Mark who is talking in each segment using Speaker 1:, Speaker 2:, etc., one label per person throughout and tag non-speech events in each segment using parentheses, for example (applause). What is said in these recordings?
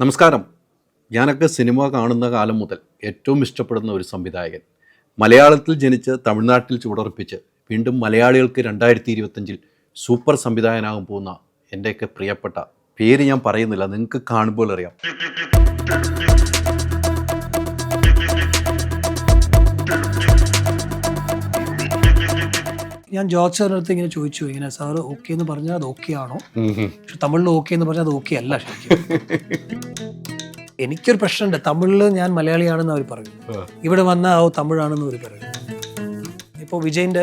Speaker 1: നമസ്കാരം. ഞാനൊക്കെ സിനിമ കാണുന്ന കാലം മുതൽ ഏറ്റവും ഇഷ്ടപ്പെടുന്ന ഒരു സംവിധായകൻ. മലയാളത്തിൽ ജനിച്ച് തമിഴ്നാട്ടിൽ ചുവടുറപ്പിച്ച് വീണ്ടും മലയാളികൾക്ക് രണ്ടായിരത്തി ഇരുപത്തഞ്ചിൽ സൂപ്പർ സംവിധായകനാകാൻ പോകുന്ന എന്റെയൊക്കെ പ്രിയപ്പെട്ട പേര് ഞാൻ പറയുന്നില്ല നിങ്ങൾക്ക് കാണുമ്പോൾ അറിയാം.
Speaker 2: ഞാൻ ജോർജ് സാറിന്റെ അടുത്ത് ഇങ്ങനെ ചോദിച്ചു ഇങ്ങനെ സാർ ഓക്കെ എന്ന് പറഞ്ഞാൽ അത് ഓക്കെ ആണോ? പക്ഷെ തമിഴിൽ ഓക്കെ എന്ന് പറഞ്ഞാൽ അത് ഓക്കെ അല്ല ശരിക്കും. എനിക്കൊരു പ്രശ്നമുണ്ട്. തമിഴിൽ ഞാൻ മലയാളിയാണെന്ന് അവർ പറയുന്നു ഇവിടെ വന്നാൽ ഓ തമിഴാണെന്ന് അവർ പറഞ്ഞു ഇപ്പോൾ വിജയിന്റെ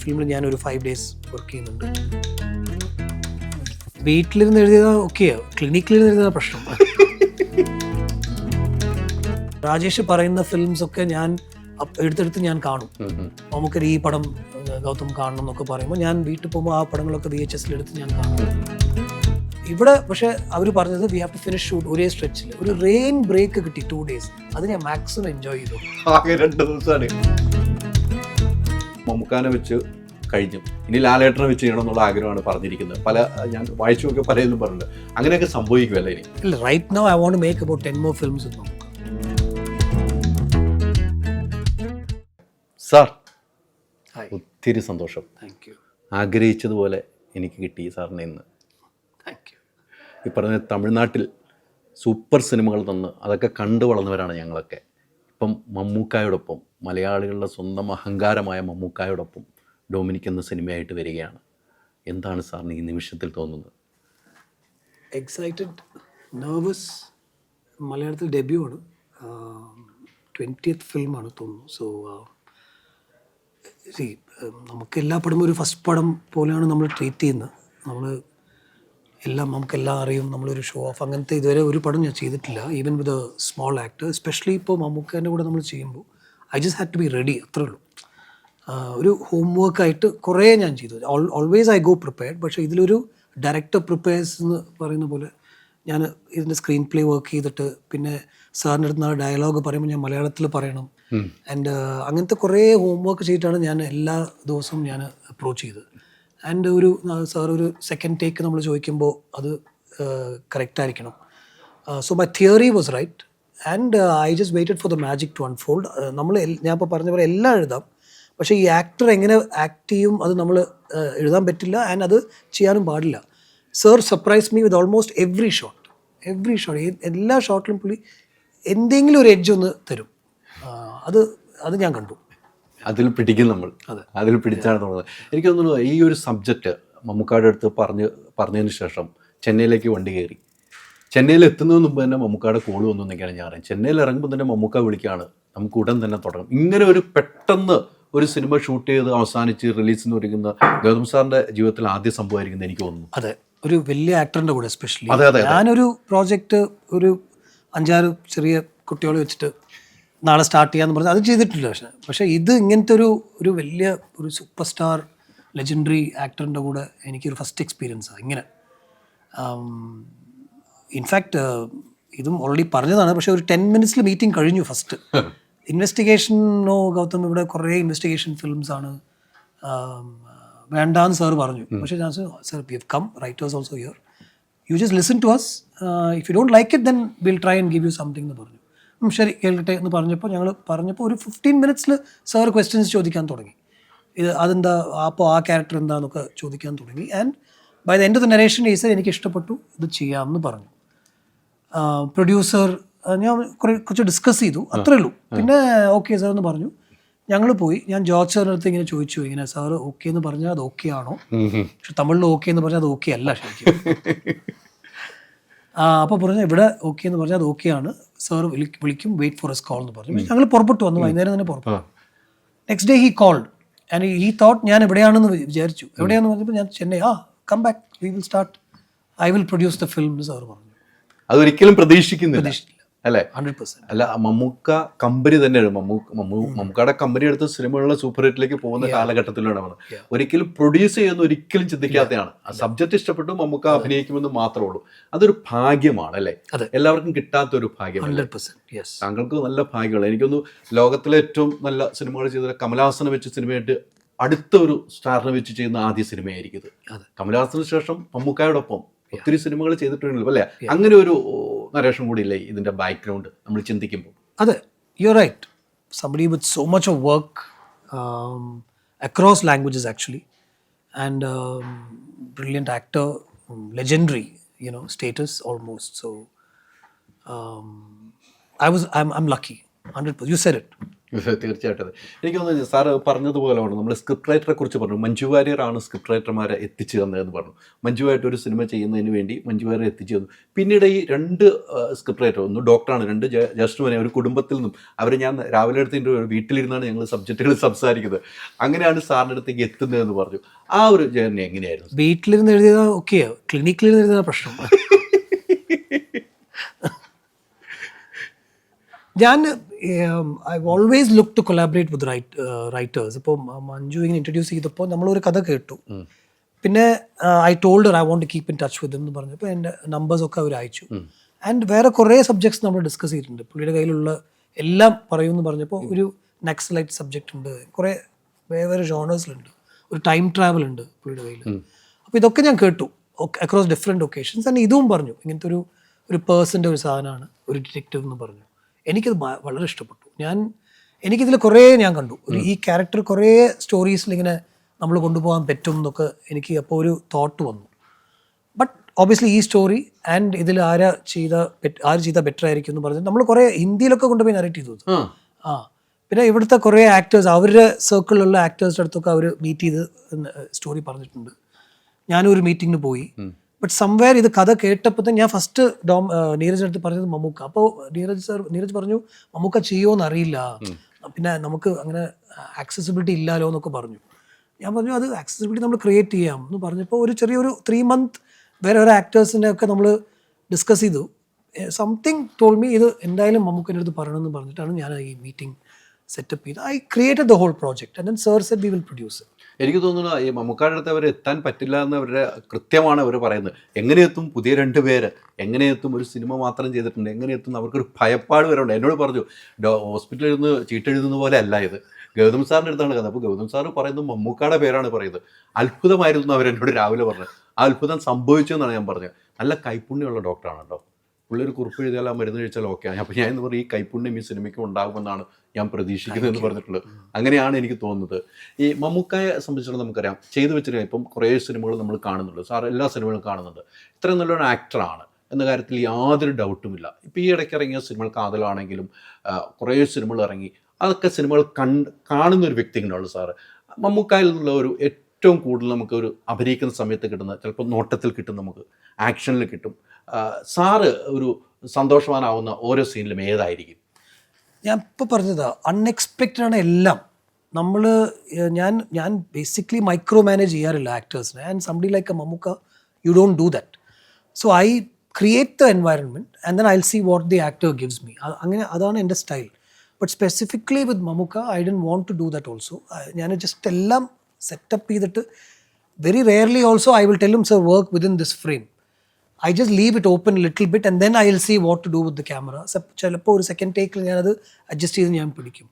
Speaker 2: ഫിലിമിൽ ഒരു ഫൈവ് ഡേയ്സ് വർക്ക് ചെയ്യുന്നുണ്ട്. വീട്ടിലിരുന്ന് എഴുതിയത് ഓക്കെയോ ക്ലിനിക്കിലിരുന്ന് എഴുതിയ പ്രശ്നം. രാജേഷ് പറയുന്ന ഫിലിംസ് ഒക്കെ ഞാൻ എടുത്തെടുത്ത് ഞാൻ കാണും. നമുക്കൊരു ഈ പടം ഗൗതം കാണണം എന്നൊക്കെ പറയുമ്പോൾ ഞാൻ വീട്ടിൽ പോകുമ്പോൾ ആ പടങ്ങളൊക്കെ വി എച്ച് എസിലെടുത്ത് ഞാൻ കാണും. ഇവിടെ പക്ഷെ അവർ പറഞ്ഞത് we have to finish shoot ഒരേ സ്ട്രെച്ചിൽ ഒരു റെയിൻ ബ്രേക്ക് കിട്ടി ടു ഡേയ്സ് അത് ഞാൻ മാക്സിമം എൻജോയ് ചെയ്തു.
Speaker 1: ആകെ രണ്ട് ദിവസമാണ്. മമ്മൂക്കാനെ വെച്ച് കഴിഞ്ഞു. ഇനി ലാലേട്ടനെ വെച്ച് ചെയ്യണം എന്നുള്ള ആഗ്രഹമാണ് പറഞ്ഞിരിക്കുന്നത്. പല ഞാൻ വായിച്ചു നോക്കിയ പലതിലും പറഞ്ഞിട്ടുണ്ട്. അങ്ങനെയൊക്കെ സംഭവിക്കുമല്ലേ ഇനി?
Speaker 2: ഇല്ല right no I won't make about ten more films
Speaker 1: sir
Speaker 2: hi
Speaker 1: ഒത്തിരി സന്തോഷം.
Speaker 2: താങ്ക് യു
Speaker 1: ആഗ്രഹിച്ചതുപോലെ എനിക്ക് കിട്ടി സാറിനെ ഇന്ന്.
Speaker 2: താങ്ക് യു
Speaker 1: ഈ പറഞ്ഞ തമിഴ്നാട്ടിൽ സൂപ്പർ സിനിമകൾ തന്ന് അതൊക്കെ കണ്ടു വളർന്നവരാണ് ഞങ്ങളൊക്കെ. ഇപ്പം മമ്മൂക്കായോടൊപ്പം മലയാളികളുടെ സ്വന്തം അഹങ്കാരമായ മമ്മൂക്കായോടൊപ്പം ഡൊമിനിക് എന്ന സിനിമയായിട്ട് വരികയാണ്. എന്താണ് സാറിന് ഈ നിമിഷത്തിൽ തോന്നുന്നത്?
Speaker 2: എക്സൈറ്റഡ് നെർവസ് മലയാളത്തിൽ ഡെബ്യൂ ആണ്. ട്വന്റിയത്ത് ഫിലിമാണ് തോന്നുന്നു. സോ സി നമുക്ക് എല്ലാ ഒരു ഫസ്റ്റ് പടം പോലെയാണ് നമ്മൾ ട്രീറ്റ് ചെയ്യുന്നത്. നമ്മൾ എല്ലാം നമുക്കെല്ലാം അറിയും നമ്മളൊരു ഷോ ഓഫ് അങ്ങനത്തെ ഇതുവരെ ഒരു പടം ഞാൻ ചെയ്തിട്ടില്ല even with small actor especially ഇപ്പോൾ മമ്മൂക്കേന്റെ കൂടെ നമ്മൾ ചെയ്യുമ്പോൾ I just had to be ready അത്രേ ഉള്ളൂ. ഒരു ഹോം വർക്കായിട്ട് കുറേ ഞാൻ ചെയ്തു. ഓൾവേസ് ഐ ഗോ പ്രിപ്പയർഡ് പക്ഷേ ഇതിലൊരു ഡയറക്ടർ പ്രിപ്പയർസ് എന്ന് പറയുന്ന പോലെ ഞാൻ ഇതിന്റെ സ്ക്രീൻ പ്ലേ വർക്ക് ചെയ്തിട്ട് പിന്നെ സാറിന്റെ അടുത്ത് നിന്ന് ഡയലോഗ് പറയുമ്പോൾ ഞാൻ മലയാളത്തിൽ പറയണം. ആൻഡ് അങ്ങനത്തെ കുറേ ഹോംവർക്ക് ചെയ്തിട്ടാണ് ഞാൻ എല്ലാ ദിവസവും ഞാൻ അപ്രോച്ച് ചെയ്തത്. ആൻഡ് ഒരു സാർ ഒരു സെക്കൻഡ് ടേക്ക് നമ്മൾ ചോദിക്കുമ്പോൾ അത് കറക്റ്റ് ആയിരിക്കണം. So my theory was right and I just waited for the magic to unfold നമ്മൾ ഞാൻ ഇപ്പോൾ പറഞ്ഞ പോലെ എല്ലാം എഴുതാം. പക്ഷേ ഈ ആക്ടർ എങ്ങനെ ആക്ട് ചെയ്യും അത് നമ്മൾ എഴുതാൻ പറ്റില്ല. ആൻഡ് അത് ചെയ്യാനും പാടില്ല. Sir surprise me with almost every shot every shot എല്ലാ ഷോട്ടിലും പുള്ളി എന്തെങ്കിലും ഒരു എഡ്ജ് ഒന്ന് തരും. അത് അത് ഞാൻ കണ്ടു.
Speaker 1: അതിൽ പിടിക്കും നമ്മൾ.
Speaker 2: അതെ.
Speaker 1: അതിൽ പിടിച്ചാണ് തോന്നുന്നത് എനിക്ക് തോന്നുന്നു ഈ ഒരു സബ്ജക്റ്റ് മമ്മൂക്കാടെ അടുത്ത് പറഞ്ഞ് പറഞ്ഞതിന് ശേഷം ചെന്നൈയിലേക്ക് വണ്ടി കയറി. ചെന്നൈയിൽ എത്തുന്നതിന് മുമ്പ് തന്നെ മമ്മൂക്കാടെ കോൾ വന്നു എന്നൊക്കെയാണ് ഞാൻ അറിയാം ചെന്നൈയിൽ ഇറങ്ങുമ്പോൾ തന്നെ മമ്മൂക്ക വിളിക്കുകയാണ് നമുക്ക് ഉടൻ തന്നെ തുടങ്ങും. ഇങ്ങനെ ഒരു പെട്ടെന്ന് ഒരു സിനിമ ഷൂട്ട് ചെയ്ത് അവസാനിച്ച് റിലീസിന് ഒരുങ്ങുന്ന ഗൗതം സാറിന്റെ ജീവിതത്തിൽ ആദ്യ സംഭവമായിരിക്കുന്നത് എനിക്ക് തോന്നുന്നു.
Speaker 2: അതെ. ഒരു വലിയ ആക്ടറിന്റെ കൂടെ എസ്പെഷ്യലി
Speaker 1: അതെ, അതെ, അതെ.
Speaker 2: ഞാനൊരു പ്രോജക്റ്റ് ഒരു അഞ്ചാറ് ചെറിയ കുട്ടികളെ വെച്ചിട്ട് നാളെ സ്റ്റാർട്ട് ചെയ്യാന്ന് പറഞ്ഞാൽ അത് ചെയ്തിട്ടില്ല പക്ഷെ. പക്ഷേ ഇത് ഇങ്ങനത്തെ ഒരു ഒരു വലിയ ഒരു സൂപ്പർ സ്റ്റാർ ലെജൻഡറി ആക്ടറിന്റെ കൂടെ എനിക്കൊരു ഫസ്റ്റ് എക്സ്പീരിയൻസാണ് ഇങ്ങനെ. ഇൻഫാക്റ്റ് ഇതും ഓൾറെഡി പറഞ്ഞതാണ്. പക്ഷേ ഒരു ടെൻ മിനിറ്റ്സിൽ മീറ്റിംഗ് കഴിഞ്ഞു ഫസ്റ്റ് ഇൻവെസ്റ്റിഗേഷനോ ഗൗതം ഇവിടെ കുറേ ഇൻവെസ്റ്റിഗേഷൻ ഫിലിംസ് ആണ്. വേണ്ടാന്ന് സാർ പറഞ്ഞു. പക്ഷേ ഞാൻ sir we have come writers also here you just listen to us if you don't like it then will try and give you something എന്ന് പറഞ്ഞു. ശരി കേൾക്കട്ടെ എന്ന് പറഞ്ഞപ്പോൾ ഞങ്ങൾ പറഞ്ഞപ്പോൾ ഒരു ഫിഫ്റ്റീൻ മിനിറ്റ്സിൽ സാർ ക്വസ്റ്റ്യൻസ് ചോദിക്കാൻ തുടങ്ങി. ഇത് അതെന്താ അപ്പോൾ ആ ക്യാരക്ടർ എന്താന്നൊക്കെ ചോദിക്കാൻ തുടങ്ങി. And by the end of the narration Acer എനിക്ക് ഇഷ്ടപ്പെട്ടു ഇത് ചെയ്യാമെന്ന് പറഞ്ഞു. പ്രൊഡ്യൂസർ ഞാൻ കുറേ കുറച്ച് ഡിസ്കസ് ചെയ്തു. അത്രേ ഉള്ളൂ. പിന്നെ ഓക്കെ സാർ എന്ന് പറഞ്ഞു. ഞങ്ങൾ പോയി. ഞാൻ ജോർജ് സാറിന്റെ അടുത്ത് ഇങ്ങനെ ചോദിച്ചു ഇങ്ങനെ സാർ ഓക്കെ എന്ന് പറഞ്ഞാൽ അത് ഓക്കെ ആണോ? പക്ഷെ തമിഴിൽ ഓക്കെ എന്ന് പറഞ്ഞാൽ അത് ഓക്കെ അല്ല ശരിക്കും. (laughs) അപ്പോൾ പറഞ്ഞു ഇവിടെ ഓക്കെ എന്ന് പറഞ്ഞാൽ അത് ഓക്കെ ആണ്. സാർ വിളിക്കും വെയിറ്റ് ഫോർ എസ് കോൾ എന്ന് പറഞ്ഞു. ഞങ്ങൾ പുറപ്പെട്ടു വന്നു വൈകുന്നേരം തന്നെ പുറപ്പെട്ടു. Next day he called and he thought ഞാൻ എവിടെയാണെന്ന് വിചാരിച്ചു. എവിടെയാന്ന് പറഞ്ഞപ്പോൾ ഞാൻ Chennai. Ah come back we will start I will produce the film sir പറഞ്ഞു.
Speaker 1: അതൊരിക്കലും പ്രതീക്ഷിക്കുന്നില്ല. അല്ലേ? അല്ല മമ്മൂക്ക കമ്പനി തന്നെയാണ്. മമ്മൂ മമ്മൂ മമ്മൂക്കയുടെ കമ്പനി എടുത്ത് സിനിമകളിലെ സൂപ്പർ ഹിറ്റിലേക്ക് പോകുന്ന കാലഘട്ടത്തിലാണ് ഒരിക്കലും പ്രൊഡ്യൂസ് ചെയ്യുന്ന ഒരിക്കലും ചിന്തിക്കാത്തതാണ് ആ സബ്ജക്ട് ഇഷ്ടപ്പെട്ടു മമ്മൂക്ക അഭിനയിക്കുമെന്ന് മാത്രമേ ഉള്ളൂ. അതൊരു ഭാഗ്യമാണ് അല്ലേ? എല്ലാവർക്കും കിട്ടാത്ത ഒരു
Speaker 2: ഭാഗ്യമാണ്
Speaker 1: താങ്കൾക്ക് നല്ല ഭാഗ്യമാണ്. എനിക്കൊന്ന് ലോകത്തിലെ ഏറ്റവും നല്ല സിനിമകൾ ചെയ്ത കമലഹാസനെ വെച്ച് സിനിമയായിട്ട് അടുത്ത ഒരു സ്റ്റാറിനെ വെച്ച് ചെയ്യുന്ന ആദ്യ സിനിമയായിരിക്കും ഇത്. കമലഹാസന് ശേഷം മമ്മൂക്കായോടൊപ്പം ഒത്തിരി സിനിമകൾ ചെയ്തിട്ടുണ്ടല്ലോ അല്ലേ? അങ്ങനെ ഒരു നരേഷൻ കൂടി ഇല്ലേ ഇതിന്റെ ബാക്ക്ഗ്രൗണ്ട് നമ്മൾ ചിന്തിക്കുമ്പോൾ?
Speaker 2: അതെ you right somebody with so much of work across languages actually and brilliant actor legendary you know status almost so I was I'm lucky hundred you said it (laughs)
Speaker 1: തീർച്ചയായിട്ടും. എനിക്ക് തോന്നുന്നു സാറ് പറഞ്ഞതുപോലെ നമ്മൾ സ്ക്രിപ്റ്റ് റൈറ്ററെ കുറിച്ച് പറഞ്ഞു. മഞ്ജു വാര്യറാണ് സ്ക്രിപ്റ്റ് റൈറ്റർമാരെ എത്തിച്ചു തന്നതെന്ന് പറഞ്ഞു. മഞ്ജുവായിട്ട് ഒരു സിനിമ ചെയ്യുന്നതിന് വേണ്ടി മഞ്ജു വാര്യർ എത്തിച്ചു തന്നു. പിന്നീട് ഈ രണ്ട് സ്ക്രിപ്റ്റ് റൈറ്റർ ഒന്ന് ഡോക്ടറാണ് രണ്ട് ജസ്റ്റ് ഒരു കുടുംബത്തിൽ നിന്നും. അവർ ഞാൻ രാവിലെ എടുത്തിന്റെ വീട്ടിലിരുന്നാണ് ഞങ്ങൾ സബ്ജക്റ്റുകൾ സംസാരിക്കുന്നത്. അങ്ങനെയാണ് സാറിന്റെ അടുത്തേക്ക് എത്തുന്നതെന്ന് പറഞ്ഞു. ആ ഒരു ജേർണി എങ്ങനെയായിരുന്നു?
Speaker 2: വീട്ടിലിരുന്ന് എഴുതിയതാ ഓക്കെയോ ക്ലിനിക്കിലിരുന്ന് എഴുതിയതാണ് പ്രശ്നം. ഞാൻ I always look to collaborate with right writers ഇപ്പോൾ മഞ്ജു ഇങ്ങനെ ഇൻട്രൊഡ്യൂസ് ചെയ്തപ്പോൾ നമ്മളൊരു കഥ കേട്ടു. പിന്നെ I told I want keep in touch with എന്ന് പറഞ്ഞപ്പോൾ എന്റെ നമ്പേഴ്സ് ഒക്കെ അവർ അയച്ചു. ആൻഡ് വേറെ കുറേ സബ്ജക്ട്സ് നമ്മൾ ഡിസ്കസ് ചെയ്തിട്ടുണ്ട്. പുള്ളിയുടെ കയ്യിലുള്ള എല്ലാം പറയുമെന്ന് പറഞ്ഞപ്പോൾ ഒരു നക്സലൈറ്റ് സബ്ജക്റ്റ് ഉണ്ട്. കുറേ വേറെ വേറെ ജോണേഴ്സിലുണ്ട് ഒരു ടൈം ട്രാവൽ ഉണ്ട് പുള്ളിയുടെ കയ്യിൽ അപ്പോൾ ഇതൊക്കെ ഞാൻ കേട്ടു. അക്രോസ് ഡിഫറെന്റ് ഒക്കേഷൻസ് ആൻഡ് ഇതും പറഞ്ഞു. ഇങ്ങനത്തെ ഒരു ഒരു പേഴ്സന്റെ ഒരു സാധനമാണ്. ഒരു ഡിറ്റക്റ്റീവ് എന്ന് പറഞ്ഞു. എനിക്കത് വളരെ ഇഷ്ടപ്പെട്ടു. ഞാൻ എനിക്കിതിൽ കുറേ ഞാൻ കണ്ടു. ഒരു ഈ ക്യാരക്ടർ കുറേ സ്റ്റോറീസിൽ ഇങ്ങനെ നമ്മൾ കൊണ്ടുപോകാൻ പറ്റും എന്നൊക്കെ എനിക്ക് അപ്പോൾ ഒരു തോട്ട് വന്നു. ബട്ട് ഓബിയസ്ലി ഈ സ്റ്റോറി ആൻഡ് ഇതിൽ ആരാ ചെയ്ത ആര് ചെയ്ത ബെറ്റർ ആയിരിക്കും എന്ന് പറഞ്ഞ് നമ്മൾ കുറേ ഹിന്ദിയിലൊക്കെ കൊണ്ടുപോയി നറേറ്റ് ചെയ്തു
Speaker 1: ആ.
Speaker 2: പിന്നെ ഇവിടുത്തെ കുറേ ആക്ടേഴ്സ് അവരുടെ സർക്കിളിലുള്ള ആക്ടേഴ്സിന്റെ അടുത്തൊക്കെ അവർ മീറ്റ് ചെയ്ത് സ്റ്റോറി പറഞ്ഞിട്ടുണ്ട്. ഞാനും ഒരു മീറ്റിങ്ങിന് പോയി. ബട്ട് സംവെയർ ഇത് കഥ കേട്ടപ്പോൾ തന്നെ ഞാൻ ഫസ്റ്റ് ഡോം നീരജ് അടുത്ത് പറഞ്ഞത് മമ്മൂക്ക. അപ്പോൾ നീരജ് സാർ നീരജ് പറഞ്ഞു മമ്മൂക്ക ചെയ്യുമോന്ന് അറിയില്ല പിന്നെ നമുക്ക് അങ്ങനെ ആക്സസിബിലിറ്റി ഇല്ലല്ലോ എന്നൊക്കെ പറഞ്ഞു. ഞാൻ പറഞ്ഞു അത് ആക്സസിബിലിറ്റി നമ്മൾ ക്രിയേറ്റ് ചെയ്യാം എന്ന് പറഞ്ഞപ്പോൾ ഒരു ചെറിയൊരു ത്രീ മന്ത് വേറെ ഓരോ ആക്ടേഴ്സിനെ ഒക്കെ നമ്മൾ ഡിസ്കസ് ചെയ്തു. സംതിങ് തോൾമി മീ ഇത് എന്തായാലും മമ്മൂക്കന്റെ അടുത്ത് പറയണമെന്ന് പറഞ്ഞിട്ടാണ് ഞാൻ ഈ മീറ്റിംഗ് സെറ്റപ്പ് ചെയ്ത് I created the whole project and then sir said we will produce
Speaker 1: എനിക്ക് തോന്നുന്നു ഈ മമ്മൂക്കാരുടെ അടുത്ത് അവർ എത്താൻ പറ്റില്ല എന്ന് അവരുടെ കൃത്യമാണ് അവർ പറയുന്നത്. എങ്ങനെയെത്തും പുതിയ രണ്ട് പേര് എങ്ങനെയെത്തും ഒരു സിനിമ മാത്രം ചെയ്തിട്ടുണ്ട് എങ്ങനെയെത്തും അവർക്കൊരു ഭയപ്പാട് വരെ എന്നോട് പറഞ്ഞു ഹോസ്പിറ്റലിൽ നിന്ന് ചീട്ടെഴുതുന്ന പോലെ അല്ല ഇത്. ഗൗതം സാറിന്റെ അടുത്താണ് കഥ. അപ്പോൾ ഗൗതം സാറ് പറയുന്നത് മമ്മൂക്കാടെ പേരാണ് പറയുന്നത്. അത്ഭുതമായിരുന്നു അവരെന്നോട് രാവിലെ പറഞ്ഞത്. ആ അത്ഭുതം സംഭവിച്ചു എന്നാണ് ഞാൻ പറഞ്ഞത്. നല്ല കൈപ്പുണ്യമുള്ള ഡോക്ടറാണ് കേട്ടോ. പുള്ളി ഒരു കുറിപ്പ് എഴുതിയാൽ ആ മരുന്ന് കഴിച്ചാൽ ഓക്കെ അപ്പോൾ ഞാൻ എന്ന് പറയും ഈ കൈപ്പുണ്യം ഈ സിനിമയ്ക്ക് ഉണ്ടാകുമെന്നാണ് ഞാൻ പ്രതീക്ഷിക്കുന്നത് എന്ന് പറഞ്ഞിട്ടുള്ളത്. അങ്ങനെയാണ് എനിക്ക് തോന്നുന്നത്. ഈ മമ്മൂക്കായെ സംബന്ധിച്ചിടത്തോളം നമുക്കറിയാം ചെയ്തു വെച്ചിട്ട് ഇപ്പം കുറേ സിനിമകൾ നമ്മൾ കാണുന്നുണ്ട്. സാർ എല്ലാ സിനിമകളും കാണുന്നുണ്ട്. ഇത്രയും നല്ലൊരു ആക്ടറാണ് എന്ന കാര്യത്തിൽ യാതൊരു ഡൗട്ടുമില്ല ഇപ്പോൾ ഈ ഇടയ്ക്ക് ഇറങ്ങിയ സിനിമകൾ കാതലാണെങ്കിലും കുറേ സിനിമകൾ ഇറങ്ങി അതൊക്കെ സിനിമകൾ കണ്ട് കാണുന്ന ഒരു വ്യക്തി ഉണ്ടാവുള്ളൂ സാറ്. മമ്മൂക്കായിൽ നിന്നുള്ള ഒരു ഏറ്റവും കൂടുതൽ നമുക്ക് ഒരു അഭിനയിക്കുന്ന സമയത്ത് കിട്ടുന്ന ചിലപ്പോൾ നോട്ടത്തിൽ കിട്ടും നമുക്ക്. ആക്ഷനിൽ കിട്ടും. സാറ് ഒരു സന്തോഷവാനാവുന്ന ഓരോ സീനിലും ഏതായിരിക്കും?
Speaker 2: ഞാൻ ഇപ്പോൾ പറഞ്ഞതാ അൺഎക്സ്പെക്റ്റഡ് ആണ് എല്ലാം. നമ്മൾ ഞാൻ ഞാൻ ബേസിക്കലി മൈക്രോ മാനേജ് ചെയ്യാറില്ല ആക്ടേഴ്സിനെ and somebody like a Mammukka you don't do that so I create the environment and then I see what the actor gives me അങ്ങനെ അതാണ് എന്റെ style but specifically with Mammukka I don't want to do that also ഞാൻ just എല്ലാം setup ചെയ്തിട്ട് very rarely also I will ടെല്ലും sir work within this frame I just leave it open little bit and then I will see what to do with the camera ചിലപ്പോൾ ഒരു second ടേക്കിൽ ഞാനത് adjust ചെയ്ത് ഞാൻ പിടിക്കും.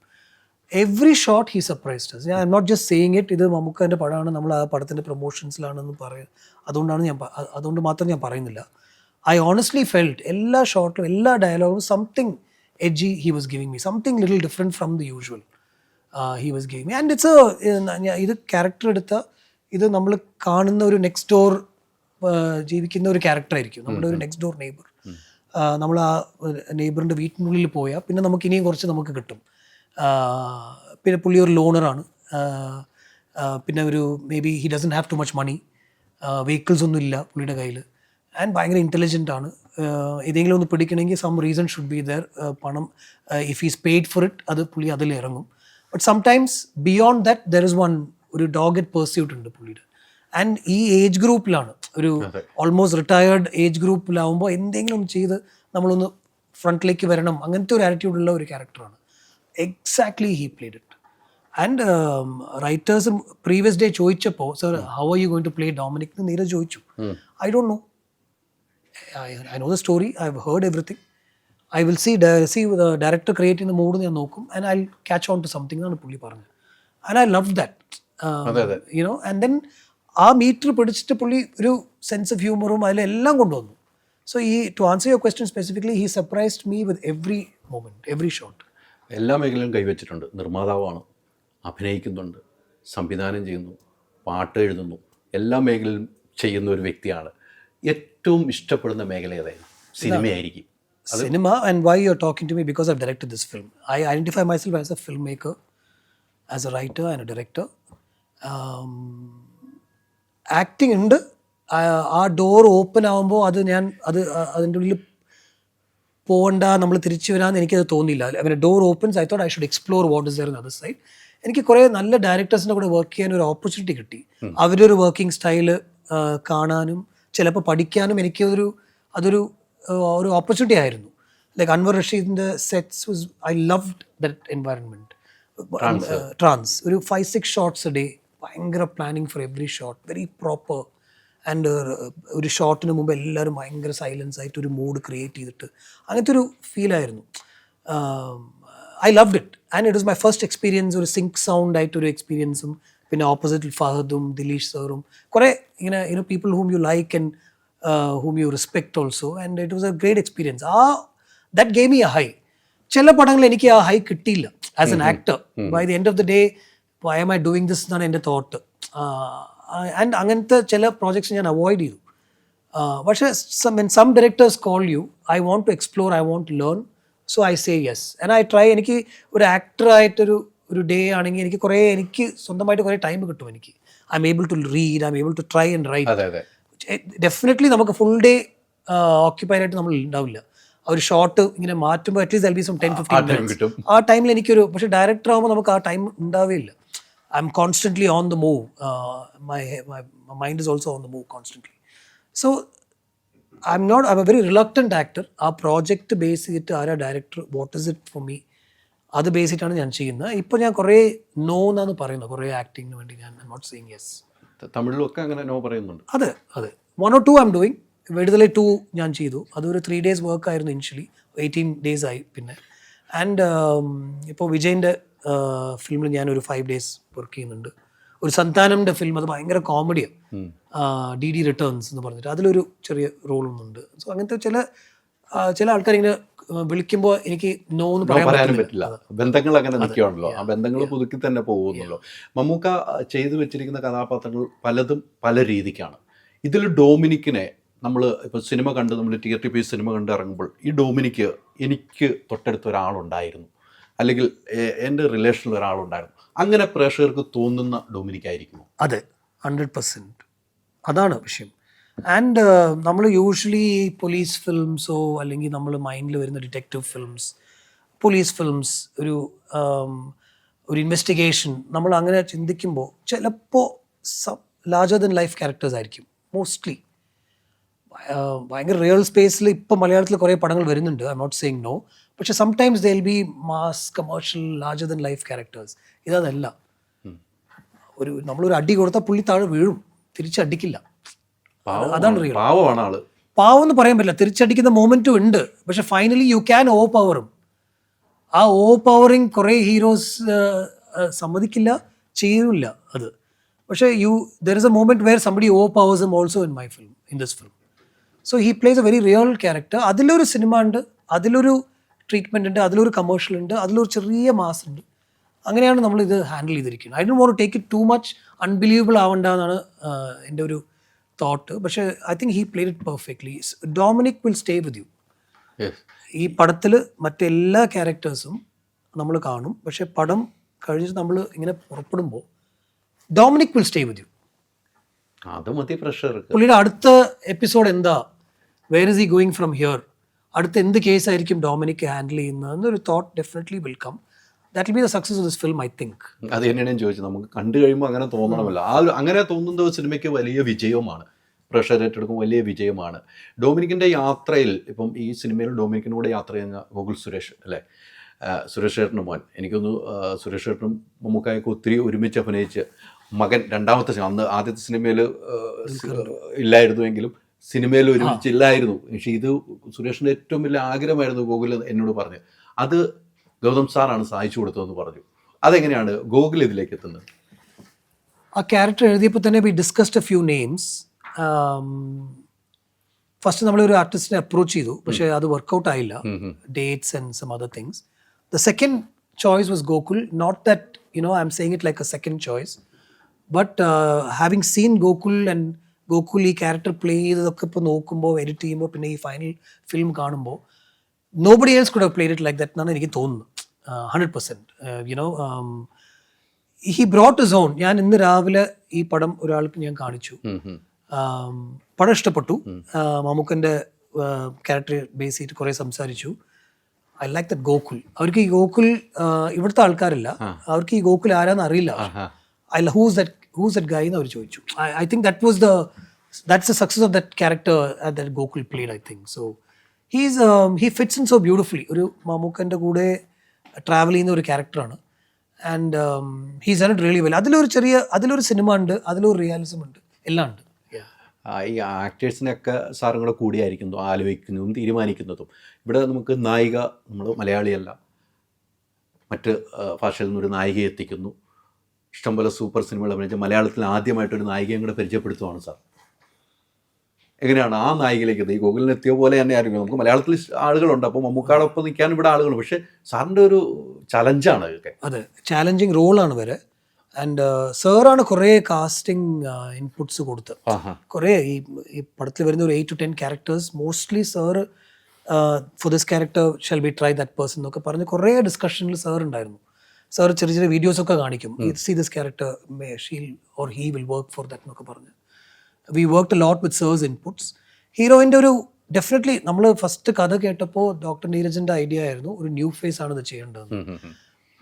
Speaker 2: Every shot he surprised ഞാൻ not just saying it ഇത് മമ്മൂക്കന്റെ പടമാണ്. നമ്മൾ ആ പടത്തിന്റെ പ്രൊമോഷൻസിലാണെന്ന് പറയുന്നത് അതുകൊണ്ടാണ് ഞാൻ അതുകൊണ്ട് മാത്രം ഞാൻ പറയുന്നില്ല. ഐ ഓണസ്റ്റ്ലി ഫെൽറ്റ് എല്ലാ ഷോട്ടിലും എല്ലാ ഡയലോഗും something edgy he was giving me something little different from the usual he was game and it's ഇത് ക്യാരക്ടർ എടുത്ത ഇത് നമ്മൾ കാണുന്ന ഒരു നെക്സ്റ്റ് ഡോർ ജീവിക്കുന്ന ഒരു ക്യാരക്ടർ ആയിരിക്കും. നമ്മുടെ ഒരു നെക്സ്റ്റ് ഡോർ നെയ്ബർ നമ്മൾ ആ നെയ്ബറിന്റെ വീട്ടിനുള്ളിൽ പോയാൽ പിന്നെ നമുക്ക് ഇനിയും കുറച്ച് നമുക്ക് കിട്ടും. പിന്നെ പുള്ളി ഒരു ലോണറാണ് പിന്നെ ഒരു maybe he doesn't have too much money vehicles ഒന്നും ഇല്ല പുള്ളിയുടെ കയ്യിൽ ആൻഡ് ഭയങ്കര ഇന്റലിജന്റ് ആണ്. ഏതെങ്കിലും ഒന്ന് പിടിക്കണമെങ്കിൽ some reason should be there പണം if is paid for it അത് പുള്ളി അതിൽ ഇറങ്ങും. But sometimes beyond that there is one ഒരു ഡോഗറ്റ് പേഴ്സ്യൂട്ട് ഉണ്ട് പുള്ളിയുടെ. ആൻഡ് ഈ ഏജ് ഗ്രൂപ്പിലാണ് ഒരു ഓൾമോസ്റ്റ് റിട്ടയേർഡ് ഏജ് ഗ്രൂപ്പിലാവുമ്പോൾ എന്തെങ്കിലും ചെയ്ത് നമ്മളൊന്ന് ഫ്രണ്ടിലേക്ക് വരണം. അങ്ങനത്തെ ഒരു ആറ്റിറ്റ്യൂഡുള്ള ഒരു ക്യാരക്ടറാണ് exactly he played it and writers previous day ചോദിച്ചപ്പോൾ sir how are you going to play Dominic എന്ന് നീരജ് ചോദിച്ചു. I don't know I know the story I have heard everything. I will see see see the director mood the mood ഞാൻ നോക്കും and I catch on to something എന്നാണ് പുള്ളി പറഞ്ഞത്. And I love that you know and then ആ metre പിടിച്ചിട്ട് പുള്ളി ഒരു sense of ഹ്യൂമറും അതിലെല്ലാം കൊണ്ടുവന്നു. സോ ഈ to answer your question specifically he surprised me with every moment, every shot
Speaker 1: എല്ലാ മേഖലയിലും കൈവച്ചിട്ടുണ്ട്. നിർമ്മാതാവാണ് അഭിനയിക്കുന്നുണ്ട് സംവിധാനം ചെയ്യുന്നു പാട്ട് എഴുതുന്നു എല്ലാ മേഖലയിലും ചെയ്യുന്ന ഒരു വ്യക്തിയാണ്. ഏറ്റവും ഇഷ്ടപ്പെടുന്ന മേഖല ഏതായിരുന്നു? സിനിമയായിരിക്കും.
Speaker 2: Cinema and why you're talking to me? Because I've directed this film. I identify myself as a filmmaker, as a writer and a director. Um, acting ഉണ്ട്. ആ- ഡോർ ഓപ്പൺ ആകുമ്പോൾ അത് ഞാൻ അത് അതിന്റെ ഉള്ളിൽ പോകണ്ട നമ്മൾ തിരിച്ചു വരാമെന്ന് എനിക്കത് തോന്നിയില്ല. അങ്ങനെ door opens I thought I should explore what is there in other side എനിക്ക് കുറേ നല്ല ഡയറക്ടേഴ്സിന്റെ കൂടെ വർക്ക് ചെയ്യാൻ ഒരു ഓപ്പർച്യൂണിറ്റി കിട്ടി. അവരുടെ ഒരു വർക്കിംഗ് സ്റ്റൈൽ കാണാനും ചിലപ്പോൾ പഠിക്കാനും എനിക്കൊരു അതൊരു ആ, ഒരു ഓപ്പർച്യൂണിറ്റി ആയിരുന്നു. Like Anwar റഷീദിന്റെ sets was I loved that environment Trance ഒരു five six shots a day ഭയങ്കര planning for every shot very proper and ഒരു ഷോർട്ടിന് മുമ്പ് എല്ലാവരും ഭയങ്കര സൈലൻസ് ആയിട്ട് ഒരു മൂഡ് ക്രിയേറ്റ് ചെയ്തിട്ട് അങ്ങനത്തെ ഒരു ഫീലായിരുന്നു I loved it and it is my first experience ഒരു സിങ്ക് സൗണ്ട് ആയിട്ടൊരു എക്സ്പീരിയൻസും പിന്നെ ഓപ്പോസിറ്റിൽ ഫഹദും ദിലീഷ് സാറും കുറേ ഇങ്ങനെ you know people whom you like and whom you respect also and it was a great experience ah that game ഈ ഹൈ ചില പടങ്ങളിൽ എനിക്ക് ആ ഹൈ കിട്ടിയില്ല as an actor by the end of the day I'm I doing this എന്നാണ് എന്റെ thought and അങ്ങനത്തെ ചില പ്രോജക്ട്സ് ഞാൻ അവോയ്ഡ് ചെയ്തു. പക്ഷേ some directors call you I want to explore I want learn so I say yes and I try എനിക്ക് ഒരു ആക്ടറായിട്ടൊരു ഒരു ഡേ ആണെങ്കിൽ എനിക്ക് കുറേ എനിക്ക് സ്വന്തമായിട്ട് കുറേ ടൈം കിട്ടും എനിക്ക്. I'm able to read I'm able to try
Speaker 1: and write
Speaker 2: definitely നമുക്ക് ഫുൾ ഡേ ഓക്യുപ്പൈഡ് ആയിട്ട് നമ്മൾ ഉണ്ടാവില്ല ആ ഒരു ഷോട്ട് ഇങ്ങനെ മാറ്റുമ്പോൾ at least will be some
Speaker 1: ten
Speaker 2: time
Speaker 1: fifteen.
Speaker 2: ആ ടൈമിൽ എനിക്കൊരു പക്ഷെ ഡയറക്ടർ ആകുമ്പോൾ നമുക്ക് ആ ടൈം ഉണ്ടാവുകയില്ല I'm constantly on the move my mind is also on the move constantly so I'm not I'm a very reluctant actor ആ project base ചെയ്തിട്ട് ആരാ director what is it for me അത് base ചെയ്തിട്ടാണ് ഞാൻ ചെയ്യുന്നത്. ഇപ്പോൾ ഞാൻ കുറേ നോ എന്നാണ് പറയുന്നത് കുറേ ആക്ടിങ്ങിന് വേണ്ടി ഞാൻ. നോട്ട് സീങ് യെസ്
Speaker 1: തമിഴിലൊക്കെ അങ്ങനെ നോ പറയുന്നുണ്ട്.
Speaker 2: അതെ അതെ. One or two I'm doing Viduthalai two ഞാൻ ചെയ്തു. അതൊരു ത്രീ ഡേയ്സ് വർക്ക് ആയിരുന്നു ഇനിഷ്യലി എയ്റ്റീൻ ഡേയ്സ് ആയി പിന്നെ. ആൻഡ് ഇപ്പോൾ വിജയിന്റെ ഫിലിമിൽ ഞാൻ ഒരു ഫൈവ് ഡേയ്സ് വർക്ക് ചെയ്യുന്നുണ്ട്. ഒരു സന്താനമിന്റെ ഫിലിം അത് ഭയങ്കര കോമഡിയാണ് ഡി ഡി റിട്ടേൺസ് എന്ന് പറഞ്ഞിട്ട്. അതിലൊരു ചെറിയ റോളൊന്നുണ്ട് സോ അങ്ങനത്തെ ചില ചില ആൾക്കാർ ഇങ്ങനെ വിളിക്കുമ്പോൾ എനിക്ക് നോ എന്ന് പറയാൻ
Speaker 1: പറയാനും
Speaker 2: പറ്റില്ല.
Speaker 1: ബന്ധങ്ങൾ അങ്ങനെ നിൽക്കുകയാണല്ലോ. ആ ബന്ധങ്ങൾ പുതുക്കി തന്നെ പോകുന്നല്ലോ മമ്മൂക്ക ചെയ്തു വെച്ചിരിക്കുന്ന കഥാപാത്രങ്ങൾ പലതും പല രീതിക്കാണ്. ഇതിൽ ഡോമിനിക്കിനെ നമ്മൾ ഇപ്പോൾ സിനിമ കണ്ട് നമ്മൾ തിയേറ്ററിൽ പോയി സിനിമ കണ്ട് ഇറങ്ങുമ്പോൾ ഈ ഡോമിനിക്ക് എനിക്ക് തൊട്ടടുത്ത ഒരാളുണ്ടായിരുന്നു. അല്ലെങ്കിൽ എന്റെ റിലേഷനിൽ ഒരാളുണ്ടായിരുന്നു. അങ്ങനെ പ്രേക്ഷകർക്ക് തോന്നുന്ന ഡൊമിനിക് ആയിരിക്കുമോ
Speaker 2: അതെ. ഹൺഡ്രഡ് പെർസെന്റ് അതാണ് വിഷയം. ആൻഡ് നമ്മൾ യൂഷ്വലി പോലീസ് ഫിലിംസോ അല്ലെങ്കിൽ നമ്മൾ മൈൻഡിൽ വരുന്ന ഡിറ്റക്റ്റീവ് ഫിലിംസ് പോലീസ് ഫിലിംസ് ഒരു um, ഒരു ഇൻവെസ്റ്റിഗേഷൻ നമ്മൾ അങ്ങനെ ചിന്തിക്കുമ്പോൾ ചിലപ്പോൾ ലാർജർ ദൻ ലൈഫ് ക്യാരക്ടേഴ്സ് ആയിരിക്കും മോസ്റ്റ്ലി ഭയങ്കര റിയൽ സ്പേസിൽ ഇപ്പം മലയാളത്തിൽ കുറേ പടങ്ങൾ വരുന്നുണ്ട് ഐ നോട്ട് സെയിങ് നോ പക്ഷെ sometimes they'll be mass commercial larger than life characters ഇതല്ല ഒരു നമ്മളൊരു അടി കൊടുത്താൽ പുള്ളി താഴെ വീഴും തിരിച്ചടിക്കില്ല അതാണ് റിയൽ
Speaker 1: പാവമാണ് ആൾ.
Speaker 2: പാവം എന്ന് പറയാൻ പറ്റില്ല തിരിച്ചടിക്കുന്ന മൊമെന്റും ഉണ്ട്. പക്ഷെ ഫൈനലി യു ക്യാൻ ഓ പവറും ആ ഓ പവറിങ് കുറേ ഹീറോസ് സമ്മതിക്കില്ല ചെയ്യൂല അത്. പക്ഷേ you there is a moment where somebody overpowers him also in my film in this film so he plays a very real character അതിലൊരു സിനിമ ഉണ്ട് അതിലൊരു ട്രീറ്റ്മെന്റ് ഉണ്ട് അതിലൊരു കമേഴ്ഷ്യൽ ഉണ്ട് അതിലൊരു ചെറിയ മാസ് ഉണ്ട്. അങ്ങനെയാണ് നമ്മൾ ഇത് ഹാൻഡിൽ ചെയ്തിരിക്കുന്നത് I Dr want take it too much unbelievable ആവണ്ട എന്നാണ് എന്റെ ഒരു തോട്ട് പക്ഷേ I think he played it perfectly Dominic will stay with
Speaker 1: you.
Speaker 2: ഈ പടത്തിൽ മറ്റെല്ലാ ക്യാരക്ടേഴ്സും നമ്മൾ കാണും. പക്ഷേ പടം കഴിഞ്ഞ് നമ്മൾ ഇങ്ങനെ പുറപ്പെടുമ്പോൾ Dominic will stay with you
Speaker 1: അത് മതി പ്രഷർ
Speaker 2: പുള്ളിയുടെ അടുത്ത എപ്പിസോഡ് എന്താ? Where is he going from here അടുത്ത എന്ത് കേസ് ആയിരിക്കും ഡോമിനിക് ഹാൻഡിൽ ചെയ്യുന്നത്? എന്നൊരു thought definitely will come that be the success of this film I think
Speaker 1: അത് തന്നെയാണ് ഞാൻ ചോദിച്ചത്. നമുക്ക് കണ്ടു കഴിയുമ്പോൾ അങ്ങനെ തോന്നണമല്ലോ. ആ ഒരു അങ്ങനെ തോന്നുന്ന സിനിമയ്ക്ക് വലിയ വിജയവുമാണ്. പ്രഷർ ഏറ്റെടുക്കും വലിയ വിജയമാണ് ഡൊമിനിക്കിന്റെ യാത്രയിൽ ഇപ്പം ഈ സിനിമയിൽ ഡൊമിനിക്കിന്റെ കൂടെ യാത്ര ചെയ്യുന്ന ഗോകുൽ സുരേഷ് അല്ലേ? സുരേഷ് ചേട്ടനും മോൻ. എനിക്കൊന്ന് സുരേഷ് ചേട്ടനും മമ്മൂക്കായൊക്കെ ഒത്തിരി ഒരുമിച്ച് അഭിനയിച്ച് മകൻ രണ്ടാമത്തെ സിനിമ അന്ന് ആദ്യത്തെ സിനിമയിൽ ഇല്ലായിരുന്നുവെങ്കിലും സിനിമയിൽ ഒരുമിച്ച് ഇല്ലായിരുന്നു പക്ഷേ ഇത് സുരേഷിന്റെ ഏറ്റവും വലിയ ആഗ്രഹമായിരുന്നു ഗോകുൽ എന്നോട് പറഞ്ഞത് അത് ഗൗതം സാറാണ് സഹായിച്ചു കൊടുത്തതെന്ന് പറഞ്ഞു. അതെങ്ങനെയാണ് ഗൂഗിൾ ഇതിലേക്ക് എത്തുന്നത്?
Speaker 2: ആ ക്യാരക്ടർ എഴുതിയപ്പോൾ തന്നെ we discussed a few names first നമ്മളൊരു ആർട്ടിസ്റ്റിനെ അപ്രോച്ച് ചെയ്തു. പക്ഷേ അത് വർക്കൗട്ട് ആയില്ല. Dates and some other things the second choice was Gokul not that you know I'm saying it like a second choice but having seen Gokul and Gokul ഈ character play ചെയ്തതൊക്കെ ഇപ്പോൾ നോക്കുമ്പോൾ edit ചെയ്യുമ്പോൾ പിന്നെ ഈ final film കാണുമ്പോൾ nobody else could have played it like that എന്നാണ് എനിക്ക് തോന്നുന്നത്. Hundred percent you know he brought zone ഞാൻ ഇന്ന് രാവിലെ ഈ പടം ഒരാൾക്ക് ഞാൻ കാണിച്ചു. ആം, പടം ഇഷ്ടപ്പെട്ടു. ആ, മമ്മൂക്കന്റെ ക്യാരക്ടർ ബേസ് ചെയ്തിട്ട് കുറേ സംസാരിച്ചു. I like that Gokul. അവർക്ക് ഈ ഗോകുൽ ആ, ഇവിടുത്തെ ആൾക്കാരില്ല. അവർക്ക് ഈ ഗോകുൽ ആരാന്ന് അറിയില്ല. I who's that who's that guy എന്ന് അവർ ചോദിച്ചു. I think that was the that's the success of that character that Gokul played I think so he's he fits in so beautifully ഒരു മമ്മൂക്കന്റെ കൂടെ ട്രാവൽ ചെയ്യുന്ന ഒരു ക്യാരക്ടറാണ് and he's done really well അതിലൊരു ചെറിയ അതിലൊരു സിനിമ ഉണ്ട് അതിലൊരു റിയാലിസം ഉണ്ട്. എല്ലാം ഉണ്ട്.
Speaker 1: ഈ ആക്ടേഴ്സിനൊക്കെ സാറും കൂടെ കൂടിയായിരിക്കുന്നു ആലോചിക്കുന്നതും തീരുമാനിക്കുന്നതും. ഇവിടെ നമുക്ക് നായിക നമ്മൾ മലയാളിയല്ല. മറ്റ് ഭാഷയിൽ നിന്നൊരു നായികയെ എത്തിക്കുന്നു. ഇഷ്ടംപോലെ സൂപ്പർ സിനിമകൾ അഭിനയിച്ച മലയാളത്തിൽ ആദ്യമായിട്ടൊരു നായികയും കൂടെ പരിചയപ്പെടുത്തുവാണ് സാർ. എങ്ങനെയാണ് ആ നായികയിലേക്ക്? ഈ ഗൂഗിളിൽ എത്തിയ പോലെ തന്നെ ആയിരിക്കും. നമുക്ക് മലയാളത്തിൽ ആളുകളുണ്ട്. അപ്പോൾ മമ്മൂക്കാടൊപ്പം നിൽക്കാൻ ഇവിടെ ആളുകൾ പക്ഷേ സാറിന്റെ ഒരു ചലഞ്ചാണ് ഇതൊക്കെ.
Speaker 2: അതെ. ചാലഞ്ചിങ് റോളാണ് വരെ ആൻഡ് സാറാണ് കുറേ കാസ്റ്റിംഗ് ഇൻപുട്സ് കൊടുത്തത് കുറേ ഈ ഈ പടത്തിൽ വരുന്ന ഒരു eight to ten characters mostly sir for this character shall be try that person എന്നൊക്കെ പറഞ്ഞ് കുറേ ഡിസ്കഷനിൽ സാർ ഉണ്ടായിരുന്നു. സാർ ചെറിയ ചെറിയ വീഡിയോസ് ഒക്കെ കാണിക്കും. See this character may she'll or he will work for that എന്നൊക്കെ പറഞ്ഞ്. We work lot with sir's inputs ഹീറോയിന്റെ ഒരു ഡെഫിനറ്റ്ലി നമ്മൾ ഫസ്റ്റ് കഥ കേട്ടപ്പോൾ ഡോക്ടർ നീരജിന്റെ ഐഡിയ ആയിരുന്നു ഒരു ന്യൂ ഫേസ് ആണ് ഇത് ചെയ്യേണ്ടത്.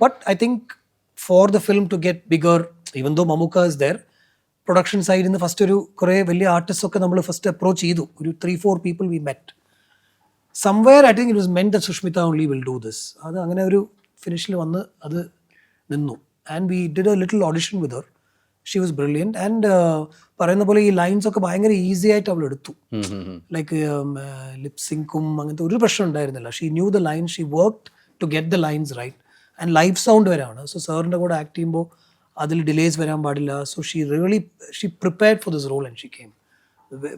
Speaker 2: But I think for the film to get bigger even though Mammukka is there production സൈഡിൽ നിന്ന് ഫസ്റ്റ് ഒരു കുറേ വലിയ ആർട്ടിസ്റ്റ് ഒക്കെ നമ്മൾ ഫസ്റ്റ് അപ്രോച്ച് ചെയ്തു. ഒരു three four people we met somewhere I think it was men the Sushmita only will do this അത് അങ്ങനെ ഒരു ഫിനിഷിൽ വന്ന് അത് നിന്നു. And we did a little audition with her she was brilliant and പറയുന്ന പോലെ ഈ ലൈൻസ് ഒക്കെ ഭയങ്കര ഈസി ആയിട്ട് അവൾ എടുത്തു. ലൈക്ക് ലിപ്സിങ്കും അങ്ങനത്തെ ഒരു പ്രശ്നം ഉണ്ടായിരുന്നില്ല. She knew the line she work to get the lines right and life sound വരെയാണ്. സോ സാറിന്റെ കൂടെ ആക്ട് ചെയ്യുമ്പോൾ അതിൽ ഡിലേസ് വരാൻ പാടില്ല. So she really she prepared for this role and she came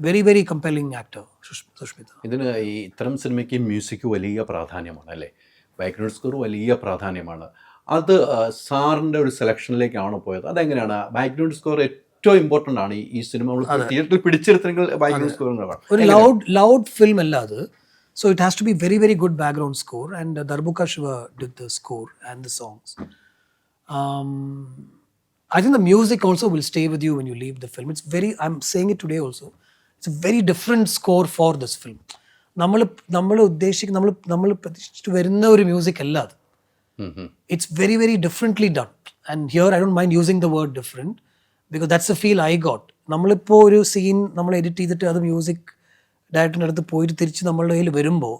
Speaker 2: very very compelling actor Sushmita
Speaker 1: ഇതിന് ഈ ഇത്തരം സിനിമയ്ക്ക് മ്യൂസിക് വലിയ പ്രാധാന്യമാണ് അല്ലേ? ബാക്ക്ഗ്രൗണ്ട് സ്കോർ വലിയ പ്രാധാന്യമാണ്. അത് സാറിന്റെ ഒരു സെലക്ഷനിലേക്കാണ് പോയത്. അതെങ്ങനെയാണ്? ബാക്ക്ഗ്രൗണ്ട് സ്കോർ ഏറ്റവും ഇമ്പോർട്ടന്റ് ആണ് ഈ- സിനിമ നമ്മൾ തിയേറ്ററിൽ പിടിച്ചെടുത്തെങ്കിൽ ബാക്ക്ഗ്രൗണ്ട് സ്കോർ
Speaker 2: ഒരു ലൗഡ് ലൗഡ് ഫിലിം അല്ല അത് so it has to be very very good background score and Darbuka Siva did the score and the songs I think the music also will stay with you when you leave the film. It's very, I'm saying it today also, it's a very different score for this film. നമ്മൾ നമ്മൾ ഉദ്ദേശിക്കുന്ന നമ്മൾ നമ്മൾ പ്രതീക്ഷിച്ചിട്ട് വരുന്ന ഒരു music അല്ല അത് it's very very differently done and here i don't mind using the word different because that's a feel I got നമ്മളിപ്പോൾ ഒരു സീൻ നമ്മൾ എഡിറ്റ് ചെയ്തിട്ട് അത് മ്യൂസിക് ഡയറക്ടറിന്റെ അടുത്ത് പോയിട്ട് തിരിച്ച് നമ്മളുടെ കയ്യിൽ വരുമ്പോൾ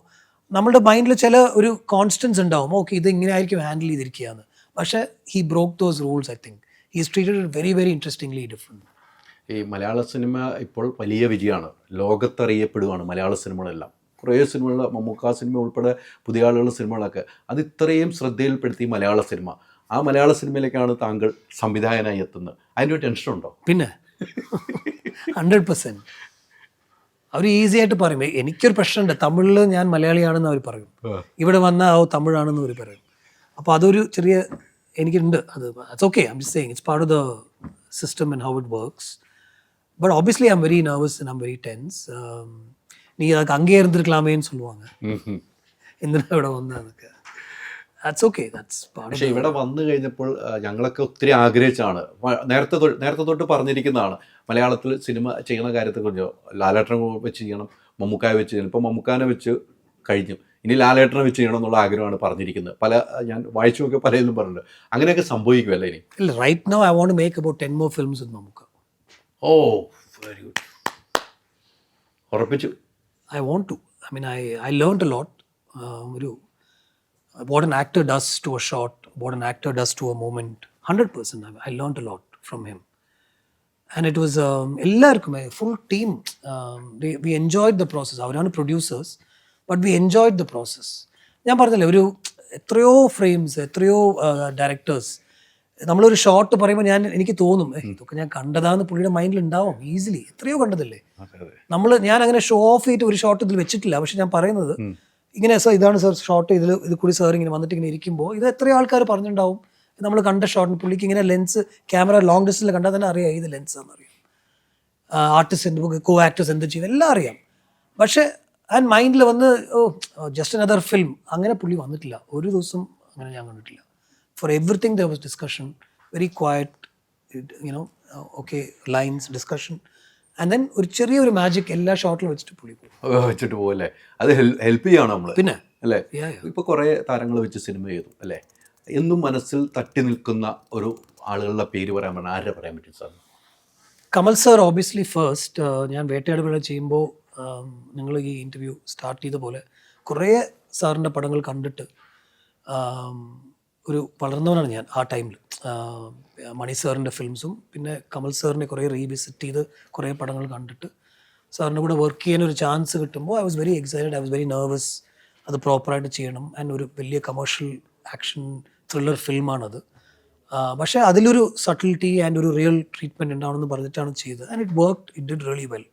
Speaker 2: നമ്മളുടെ മൈൻഡിൽ ചില ഒരു കോൺസ്റ്റൻസ് ഉണ്ടാവും. ഓക്കെ ഇത് ഇങ്ങനെ ആയിരിക്കും ഹാൻഡിൽ ചെയ്തിരിക്കുകയെന്ന്. പക്ഷേ he broke those rules I think he treated very very interestingly different
Speaker 1: ഈ മലയാള സിനിമ ഇപ്പോൾ വലിയ വിജയമാണ്. ലോകത്തറിയപ്പെടുകയാണ് മലയാള സിനിമകളെല്ലാം കുറേ സിനിമകൾ മമ്മൂക്ക സിനിമ ഉൾപ്പെടെ പുതിയ ആളുകളുടെ സിനിമകളൊക്കെ അത് ഇത്രയും ശ്രദ്ധയിൽപ്പെടുത്തി മലയാള സിനിമ ആ മലയാള സിനിമയിലേക്കാണ് താങ്കൾ സംവിധായകനായി എത്തുന്നത് അതിൻ്റെ ഒരു ടെൻഷൻ ഉണ്ടോ
Speaker 2: പിന്നെ ഹൺഡ്രഡ് പെർസെൻറ്റ് അവർ ഈസി ആയിട്ട് പറയും "ഏയ്, എനിക്കൊരു പ്രശ്നമുണ്ട് തമിഴിൽ ഞാൻ മലയാളിയാണെന്ന് അവർ പറയും ഇവിടെ വന്നാൽ ഓ തമിഴാണെന്ന് അവർ പറയും അപ്പോൾ അതൊരു ചെറിയ എനിക്കുണ്ട് അത് it's okay I'm just saying it's part of the system and how it works but obviously I'm very nervous and I'm very tense நீ அதுக்கு அங்கே இருந்திருக்கலாமேன்னு சொல்லுவாங்க എന്തിനാ ഇവിടെ വന്നത് അതൊക്കെ ദാറ്റ്സ് ഓക്കെ ദാറ്റ്സ്
Speaker 1: പക്ഷേ ഇവിടെ വന്നു കഴിഞ്ഞപ്പോൾ ഞങ്ങളൊക്കെ ഒത്തിരി ആഗ്രഹിച്ചാണ് നേരത്തെ നേരത്തെ തൊട്ട് പറഞ്ഞിരിക്കുന്നതാണ്. മലയാളത്തിൽ സിനിമ ചെയ്യുന്ന കാര്യത്തെ കാര്യത്തെക്കുറിച്ച് ലാലേട്ടനെ വെച്ച് ചെയ്യണം മമ്മൂക്കായ വെച്ച് ചെയ്യണം. ഇപ്പോൾ മമ്മൂക്കാനെ വെച്ച് കഴിഞ്ഞു. ഇനി ലാലേട്ടനെ വെച്ച് ചെയ്യണം എന്നുള്ള ആഗ്രഹമാണ് പറഞ്ഞിരിക്കുന്നത്. പല ഞാൻ വായിച്ചു നോക്കിയ പലതിലും പറഞ്ഞിട്ടുണ്ട്. അങ്ങനെയൊക്കെ സംഭവിക്കുമല്ലേ ഇനി?
Speaker 2: ഇല്ല right no I won't make about ten more films with നമുക്ക്
Speaker 1: ഓ വെരി ഗുഡ് ഉറപ്പിച്ചു.
Speaker 2: I want to I mean I I learn lot. Um, ഒരു what an actor does to a shot, what an actor does to a moment. 100%. I, I learned a lot from him. And it was um, എല്ലാവർക്കും full team we enjoyed the process അവരാണ് producers but we enjoyed the process ഞാൻ പറഞ്ഞില്ലേ ഒരു എത്രയോ frames എത്രയോ directors നമ്മളൊരു shot പറയുമ്പോൾ ഞാൻ എനിക്ക് തോന്നും "ഏയ്, ഇതൊക്കെ ഞാൻ കണ്ടതാന്ന് പുള്ളിയുടെ മൈൻഡിൽ ഉണ്ടാവും ഈസിലി എത്രയോ കണ്ടതല്ലേ? നമ്മൾ ഞാൻ അങ്ങനെ ഷോ ഓഫ് ചെയ്തിട്ട് ഒരു ഷോട്ട് ഇതിൽ വെച്ചിട്ടില്ല. പക്ഷെ ഞാൻ പറയുന്നത് ഇങ്ങനെ സാർ ഇതാണ് സാർ ഷോട്ട് ഇതിൽ ഇത് കൂടി സാർ ഇങ്ങനെ വന്നിട്ട് ഇങ്ങനെ ഇരിക്കുമ്പോൾ ഇത് എത്ര ആൾക്കാർ പറഞ്ഞിട്ടുണ്ടാവും നമ്മൾ കണ്ട ഷോട്ടിന് പുള്ളിക്ക് ഇങ്ങനെ ലെൻസ് ക്യാമറ ലോങ് ഡിസ്റ്റൻസിൽ കണ്ടാൽ തന്നെ അറിയാം ഇത് ലെൻസ് ആണെന്ന് അറിയാം. ആർട്ടിസ്റ്റ് എന്ത് കോ ആക്ടേഴ്സ് എന്ത് ചെയ്യും എല്ലാം അറിയാം. പക്ഷേ ആൻഡ് മൈൻഡിൽ വന്ന് ഓ ജസ്റ്റ് അനദർ ഫിലിം അങ്ങനെ പുള്ളി വന്നിട്ടില്ല. ഒരു ദിവസം അങ്ങനെ ഞാൻ കണ്ടിട്ടില്ല. For everything there was discussion very quiet you know okay lines discussion and then ഒരു ചെറിയൊരു മാജിക് എല്ലാ ഷോട്ടിലും വെച്ചിട്ട് പുള്ളി പോകും.
Speaker 1: വെച്ചിട്ട് പോകല്ലേ അത് ഹെൽപ്പ് ചെയ്യണം നമ്മൾ
Speaker 2: പിന്നെ?
Speaker 1: അല്ലേ. ഇപ്പൊ കുറേ താരങ്ങൾ വെച്ച് സിനിമ ചെയ്തു അല്ലേ? എന്നും മനസ്സിൽ തട്ടി നിൽക്കുന്ന ഒരു ആളുകളുടെ പേര് പറയാൻ പറഞ്ഞാൽ ആരെ പറയാൻ പറ്റും sir?
Speaker 2: Kamal sir obviously first ഞാൻ വേട്ടയാട് വേള ചെയ്യുമ്പോൾ നിങ്ങൾ ഈ ഇന്റർവ്യൂ സ്റ്റാർട്ട് ചെയ്ത പോലെ കുറേ സാറിന്റെ പടങ്ങൾ കണ്ടിട്ട് ആം, ഒരു വളർന്നവനാണ് ഞാൻ ആ ടൈമിൽ മണി സാറിന്റെ ഫിലിംസും പിന്നെ കമൽ സാറിനെ കുറേ റീവിസിറ്റ് ചെയ്ത് കുറേ പടങ്ങൾ കണ്ടിട്ട് സാറിന്റെ കൂടെ വർക്ക് ചെയ്യാൻ ഒരു ചാൻസ് കിട്ടുമ്പോൾ I was very excited I was very nervous അത് പ്രോപ്പറായിട്ട് ചെയ്യണം. ആൻഡ് ഒരു വലിയ കമേഴ്ഷ്യൽ ആക്ഷൻ ത്രില്ലർ ഫിലിമാണത് പക്ഷേ അതിലൊരു സട്ടിലിറ്റി ആൻഡ് ഒരു റിയൽ ട്രീറ്റ്മെന്റ് ഉണ്ടാവണമെന്ന് പറഞ്ഞിട്ടാണ് ചെയ്തത്. And it work it did really well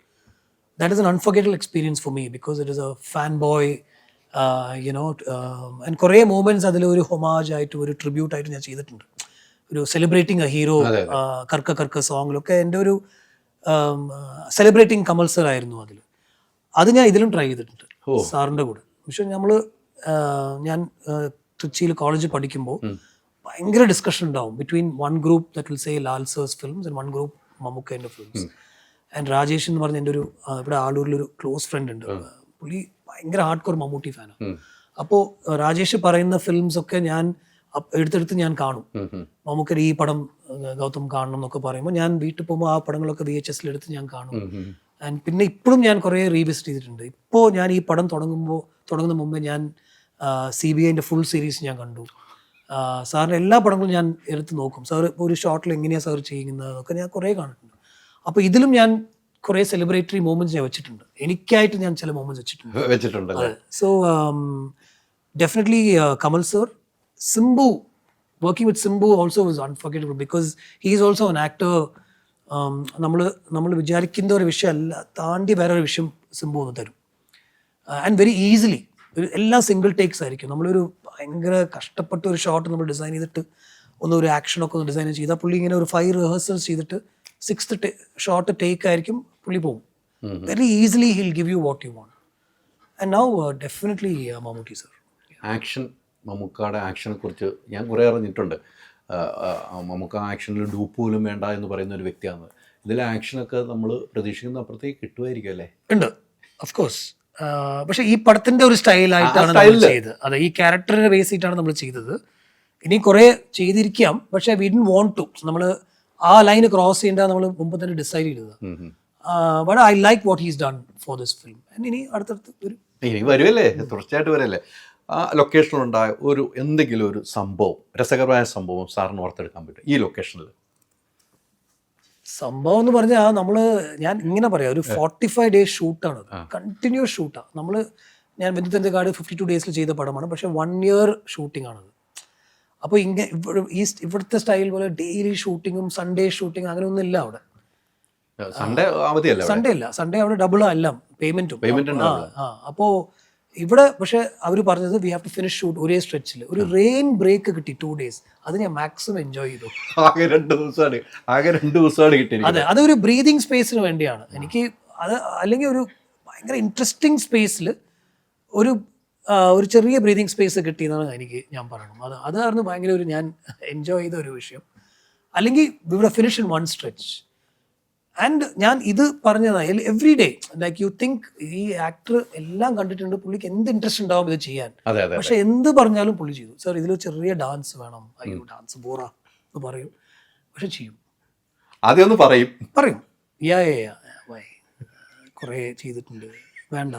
Speaker 2: that is an unforgettable experience for me because it is a fan boy you know and കുറേ മൂമെന്റ്സ് അതിൽ ഒരു ഹൊമാജ് ആയിട്ട് ഒരു ട്രിബ്യൂട്ടായിട്ട് ഞാൻ ചെയ്തിട്ടുണ്ട്. ഒരു celebrating a hero Karka Karka സോങ്ങിലൊക്കെ എന്റെ ഒരു സെലിബ്രേറ്റിംഗ് കമൽ സർ ആയിരുന്നു അതിൽ അത് ഞാൻ ഇതിലും ട്രൈ ചെയ്തിട്ടുണ്ട്. സാറിന്റെ കൂടെ. പക്ഷെ നമ്മൾ ഞാൻ തൃച്ചിയിൽ കോളേജ് പഠിക്കുമ്പോൾ ഭയങ്കര ഡിസ്കഷൻ ഉണ്ടാവും between one group that will say Lal sir's films and one group മമ്മൂക്കേന്റെ films and Rajesh എന്ന് പറഞ്ഞ എന്റെ ഒരു ഇവിടെ ആളൂരിൽ ഒരു ക്ലോസ് ഫ്രണ്ട് ഉണ്ട് പുള്ളി ഭയങ്കര ഹാർഡ് കോർ മമ്മൂട്ടി ഫാനാണ് അപ്പോൾ രാജേഷ് പറയുന്ന ഫിലിംസ് ഒക്കെ ഞാൻ എടുത്തെടുത്ത് ഞാൻ കാണും. മമ്മൂക്കർ ഈ പടം ഗൗതം കാണണം എന്നൊക്കെ പറയുമ്പോൾ ഞാൻ വീട്ടിൽ പോകുമ്പോൾ ആ പടങ്ങളൊക്കെ വി എച്ച് എസിൽ എടുത്ത് ഞാൻ കാണും. ആൻഡ് പിന്നെ ഇപ്പോഴും ഞാൻ കുറേ റീവിസിറ്റ് ചെയ്തിട്ടുണ്ട്. ഇപ്പോൾ ഞാൻ ഈ പടം തുടങ്ങുമ്പോൾ തുടങ്ങുന്ന മുമ്പേ ഞാൻ സി ബി ഐന്റെ ഫുൾ സീരീസ് ഞാൻ കണ്ടു. സാറിന്റെ എല്ലാ പടങ്ങളും ഞാൻ എടുത്ത് നോക്കും. സാർ ഇപ്പോൾ ഒരു ഷോട്ടിൽ എങ്ങനെയാണ് സാർ ചെയ്യുന്നതൊക്കെ ഞാൻ കുറേ കണ്ടിട്ടുണ്ട്. അപ്പോൾ ഇതിലും ഞാൻ കുറേ സെലിബ്രേറ്ററി മൂമെന്റ്സ് ഞാൻ വെച്ചിട്ടുണ്ട്. എനിക്കായിട്ട് ഞാൻ ചില മൂമെന്റ്സ് വെച്ചിട്ടുണ്ട്.
Speaker 1: വെച്ചിട്ടുണ്ട്
Speaker 2: so definitely Kamal sir Simbu working with Simbu also was unforgettable because he is also actor. നമ്മൾ നമ്മൾ വിചാരിക്കുന്ന ഒരു വിഷയമല്ല താണ്ടി വേറെ ഒരു വിഷയം സിംബു ഒന്ന് തരും. ആൻഡ് വെരി ഈസിലി എല്ലാ സിംഗിൾ ടേക്സ് ആയിരിക്കും. നമ്മളൊരു ഭയങ്കര കഷ്ടപ്പെട്ട ഒരു ഷോട്ട് നമ്മൾ ഡിസൈൻ ചെയ്തിട്ട് ഒന്ന് ഒരു ആക്ഷനൊക്കെ ഒന്ന് ഡിസൈൻ ചെയ്താൽ പുള്ളി ഇങ്ങനെ ഒരു ഫൈവ് റിഹേഴ്സൽസ് ചെയ്തിട്ട് സിക്സ്ത് ഷോട്ട് ടേക്ക് ആയിരിക്കും പുള്ളി പോകും very easily he'll give you what you want and now definitely Mammootty sir
Speaker 1: action മമ്മൂക്കയുടെ ആക്ഷനെ കുറിച്ച് ഞാൻ കുറേ അറിഞ്ഞിട്ടുണ്ട്. മമ്മൂക്ക ആക്ഷനിൽ ഡൂപ്പ് പോലും വേണ്ട എന്ന് പറയുന്ന ഒരു വ്യക്തിയാണ്. ഇതിലെ ആക്ഷനൊക്കെ നമ്മൾ പ്രതീക്ഷിക്കുന്ന അപ്പുറത്തേക്ക് കിട്ടുമായിരിക്കും അല്ലേ?
Speaker 2: ഉണ്ട്. ഓഫ് കോഴ്സ് പക്ഷെ ഈ പടത്തിന്റെ ഒരു സ്റ്റൈലായിട്ടാണ് നമ്മൾ ചെയ്തത്. അതെ ഈ ക്യാരക്ടറിനെ ബേസ് ചെയ്തിട്ടാണ് നമ്മൾ ചെയ്തത്. ഇനി കുറേ ചെയ്തിരിക്കാം. പക്ഷെ വി ഡിൻ വോണ്ട് ടു. നമ്മൾ ആ ലൈൻ ക്രോസ് ചെയ്യേണ്ട നമ്മൾ മുമ്പ് തന്നെ ഡിസൈഡ് ചെയ്തത്. But I like what he's done for this film ഇനി അടുത്തടുത്ത് വരും
Speaker 1: ഇനി വരുമല്ലേ തുടർച്ചയായിട്ട് വരല്ലേ ആ ലൊക്കേഷനിലുണ്ടായ ഒരു എന്തെങ്കിലും ഒരു സംഭവം രസകരമായ സംഭവം സാറിന് ഓർത്തെടുക്കാൻ പറ്റും. ഈ ലൊക്കേഷനിൽ
Speaker 2: സംഭവം എന്ന് പറഞ്ഞാൽ നമ്മൾ ഞാൻ ഇങ്ങനെ പറയാം ഒരു ഫോർട്ടി ഫൈവ് ഡേയ്സ് ഷൂട്ടാണ് കണ്ടിന്യൂസ് ഷൂട്ടാണ് നമ്മൾ ഞാൻ കാർഡ് ഫിഫ്റ്റി ടു ഡേയ്സിൽ ചെയ്ത പടമാണ് പക്ഷേ വൺ ഇയർ ഷൂട്ടിംഗ് ആണത്. അപ്പോൾ ഇങ്ങനെ ഇവിടെ ഈ ഇവിടുത്തെ സ്റ്റൈൽ പോലെ ഡെയിലി ഷൂട്ടിങ്ങും സൺഡേ ഷൂട്ടിംഗ് അങ്ങനെ ഒന്നും ഇല്ല അവിടെ.
Speaker 1: സൺഡേ അല്ല
Speaker 2: സൺഡേ ഇല്ല സൺഡേ അവിടെ ഡബിൾ എല്ലാം പേയ്മെന്റും ആ അപ്പോൾ ഇവിടെ പക്ഷെ അവർ പറഞ്ഞത് we have to finish shoot ഒരേ സ്ട്രെച്ചിൽ ഒരു റെയിൻ ബ്രേക്ക് കിട്ടി ടു ഡേയ്സ് അത് ഞാൻ മാക്സിമം എൻജോയ് ചെയ്തു.
Speaker 1: ആകെ രണ്ട് ദിവസമാണ് ആകെ രണ്ട് ദിവസമാണ് കിട്ടിയിരിക്കുന്നത്.
Speaker 2: അതെ അതൊരു ബ്രീതിങ് സ്പേസിന് വേണ്ടിയാണ്. എനിക്ക് അത് അല്ലെങ്കിൽ ഒരു ഭയങ്കര ഇൻട്രസ്റ്റിംഗ് സ്പേസിൽ ഒരു ഒരു ചെറിയ ബ്രീതിങ് സ്പേസ് കിട്ടിയെന്നാണ് എനിക്ക് ഞാൻ പറയണം അത് അതായിരുന്നു ഭയങ്കര ഒരു ഞാൻ എൻജോയ് ചെയ്ത ഒരു വിഷയം. അല്ലെങ്കിൽ വി ഇവിടെ finish in one stretch and ഞാൻ ഇത് പറഞ്ഞതായി every day like you think ഈ ആക്ടർ എല്ലാം കണ്ടിട്ടുണ്ട് പുള്ളിക്ക് എന്ത് ഇൻട്രസ്റ്റ് ഉണ്ടാവും ഇത് ചെയ്യാൻ. പക്ഷെ എന്ത് പറഞ്ഞാലും പുള്ളി ചെയ്തു. സാർ ഇതിൽ ചെറിയ ഡാൻസ് വേണം. അയ്യോ ഡാൻസ് ബോറ എന്ന് പറയും. പക്ഷെ ചെയ്യും.
Speaker 1: ആദ്യം പറയും.
Speaker 2: പറയും. യാ ചെയ്തിട്ടുണ്ട്. വേണ്ട.